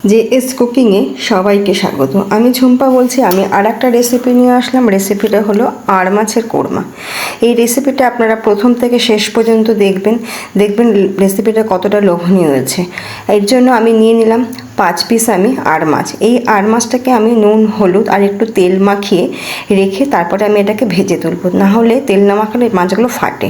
J S কুকিংয়ে সবাইকে স্বাগত। আমি ঝুম্পা বলছি, আমি আর একটা রেসিপি নিয়ে আসলাম। রেসিপিটা হলো আর মাছের কোরমা। এই রেসিপিটা আপনারা প্রথম থেকে শেষ পর্যন্ত দেখবেন। দেখবেন রেসিপিটা কতটা লোভনীয় হয়েছে। এর জন্য আমি নিয়ে নিলাম পাঁচ পিস আমি আড় মাছ। এই আড় মাছটাকে আমি নুন, হলুদ আর একটু তেল মাখিয়ে রেখে তারপরে আমি এটাকে ভেজে তুলবো। না হলে তেল না মাখালে মাছগুলো ফাটে।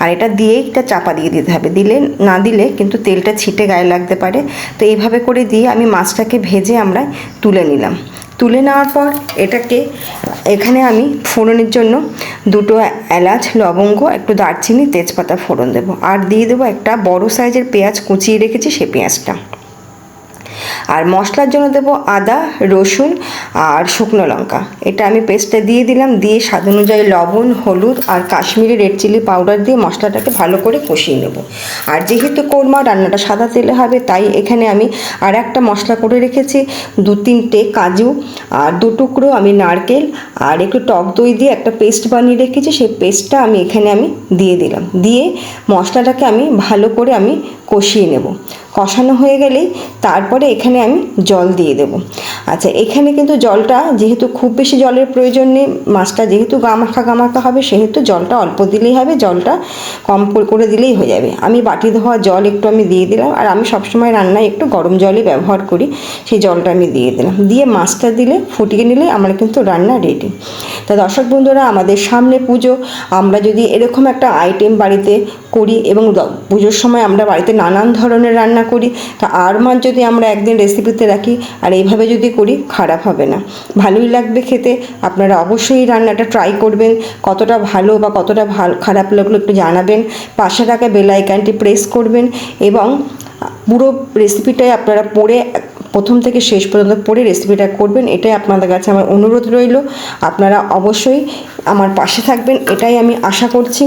আর এটা দিয়েই এটা চাপা দিয়ে দিতে হবে। দিলে, না দিলে কিন্তু তেলটা ছিটে গায়ে লাগতে পারে। তো এইভাবে করে দিয়ে আমি মাছটাকে ভেজে আমরা তুলে নিলাম। তুলে নেওয়ার পর এটাকে এখানে আমি ফোড়নের জন্য দুটো এলাচ, লবঙ্গ, একটু দারচিনি, তেজপাতা ফোড়ন দেবো। আর দিয়ে দেবো একটা বড় সাইজের পেঁয়াজ কুচিয়ে রেখেছি সেই পেঁয়াজটা। আর মশলার জন্য দেবো আদা, রসুন আর শুকনো লঙ্কা। এটা আমি পেস্টটা দিয়ে দিলাম, দিয়ে স্বাদ অনুযায়ী লবণ, হলুদ আর কাশ্মীরি রেড চিলি পাউডার দিয়ে মশলাটাকে ভালো করে কষিয়ে নেব। আর যেহেতু কোরমা, রান্নাটা সাদা তেলে হবে, তাই এখানে আমি আর একটা মশলা করে রেখেছি দু তিনটে কাজু আর দু টুকরো আমি নারকেল আর একটু টক দই দিয়ে একটা পেস্ট বানিয়ে রেখেছি, সেই পেস্টটা আমি এখানে আমি দিয়ে দিলাম। দিয়ে মশলাটাকে আমি ভালো করে আমি কষিয়ে নেব। কষানো হয়ে গেলেই তারপরে এখানে আমি জল দিয়ে দেব। আচ্ছা এখানে কিন্তু জলটা যেহেতু খুব বেশি জলের প্রয়োজন নেই, মাছটা যেহেতু গামাখা গামাখা হবে, সেহেতু জলটা অল্প দিলেই হবে, জলটা কম করে দিলেই হয়ে যাবে। আমি বাটি ধোয়া জল একটু আমি দিয়ে দিলাম, আর আমি সবসময় রান্নায় একটু গরম জলই ব্যবহার করি, সেই জলটা আমি দিয়ে দিলাম। দিয়ে মাছটা দিলে, ফুটিয়ে নিলে আমার কিন্তু রান্না রেডি তা দর্শক বন্ধুরা, আমাদের সামনে পুজো। আমরা যদি এরকম একটা আইটেম বাড়িতে করি এবং পুজোর সময় আমরা বাড়িতে নানান ধরনের রান্না করি, তা আর মাছ যদি আমরা একদিন রেসিপিতে রাখি, আর এইভাবে যদি করি, খারাপ হবে না। ভালোই লাগবে খেতে। আপনারা অবশ্যই রান্নাটা ট্রাই করবেন। কতটা ভালো বা কতটা ভালো, খারাপ লাগল একটু জানাবেন। পাশে থাকা বেল আইকনটি প্রেস করবেন এবং পুরো রেসিপিটাই আপনারা পড়ে প্রথম থেকে শেষ পর্যন্ত পড়ে রেসিপিটা করবেন, এটাই আপনাদের কাছে আমার অনুরোধ রইল। আপনারা অবশ্যই আমার পাশে থাকবেন, এটাই আমি আশা করছি।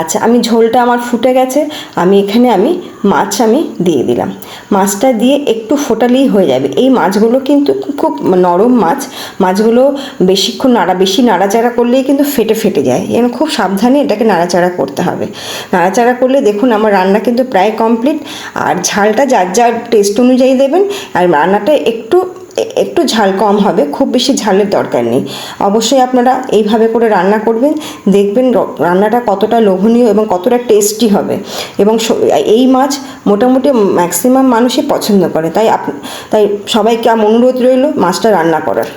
আচ্ছা আমি ঝোলটা আমার ফুটে গেছে, আমি এখানে আমি মাছ আমি দিয়ে দিলাম। মাছটা দিয়ে একটু ফোটালেই হয়ে যাবে। এই মাছগুলো কিন্তু খুব নরম মাছ। মাছগুলো বেশিক্ষণ নাড়া, বেশি নাড়াচাড়া করলেই কিন্তু ফেটে ফেটে যায়। যেন খুব সাবধানে এটাকে নাড়াচাড়া করতে হবে। নাড়াচাড়া করলে দেখুন আমার রান্না কিন্তু প্রায় কমপ্লিট। আর ঝালটা যার যার টেস্ট অনুযায়ী দেবেন, আর রান্নাটা একটু একটু ঝাল কম হবে, খুব বেশি ঝালের দরকার নেই। অবশ্যই আপনারা এইভাবে করে রান্না করবেন, দেখবেন রান্নাটা কতটা লোভনীয় এবং কতটা টেস্টি হবে। এবং এই মাছ মোটামুটি ম্যাক্সিমাম মানুষই পছন্দ করে, তাই তাই সবাইকে আমার অনুরোধ রইল মাছটা রান্না করার।